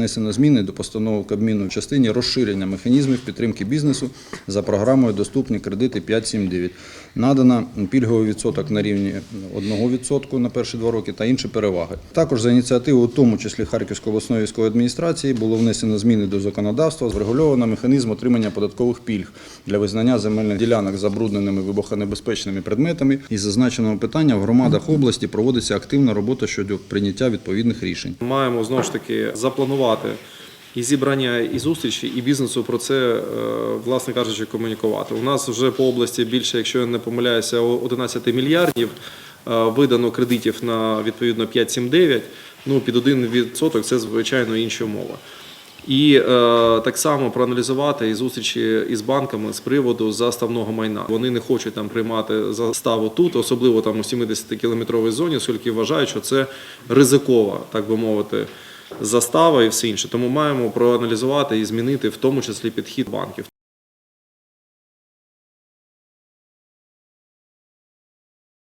внесено зміни до постанови Кабміну в частині розширення механізмів підтримки бізнесу за програмою Доступні кредити 5.7.9. Надано пільговий відсоток на рівні 1% на перші два роки та інші переваги. Також за ініціативою, у тому числі Харківської обласної військової адміністрації, було внесено зміни до законодавства, врегульовано механізм отримання податкових пільг для визнання земельних ділянок забрудненими вибухонебезпечними предметами. Із зазначеного питання в громадах області проводиться активна робота щодо прийняття відповідних рішень. Маємо знову ж таки запланувати і зібрання, і зустрічі, і бізнесу про це, е, власне кажучи, комунікувати. У нас вже по області більше, якщо я не помиляюся, 11 мільярдів е, видано кредитів на відповідно 5-7-9. Ну під 1% це звичайно інші умови. І е, так само проаналізувати і зустрічі із банками з приводу заставного майна. Вони не хочуть там приймати заставу тут, особливо там у 70-кілометровій зоні, оскільки вважають, що це ризикова, так би мовити, застава і все інше. Тому маємо проаналізувати і змінити в тому числі підхід банків.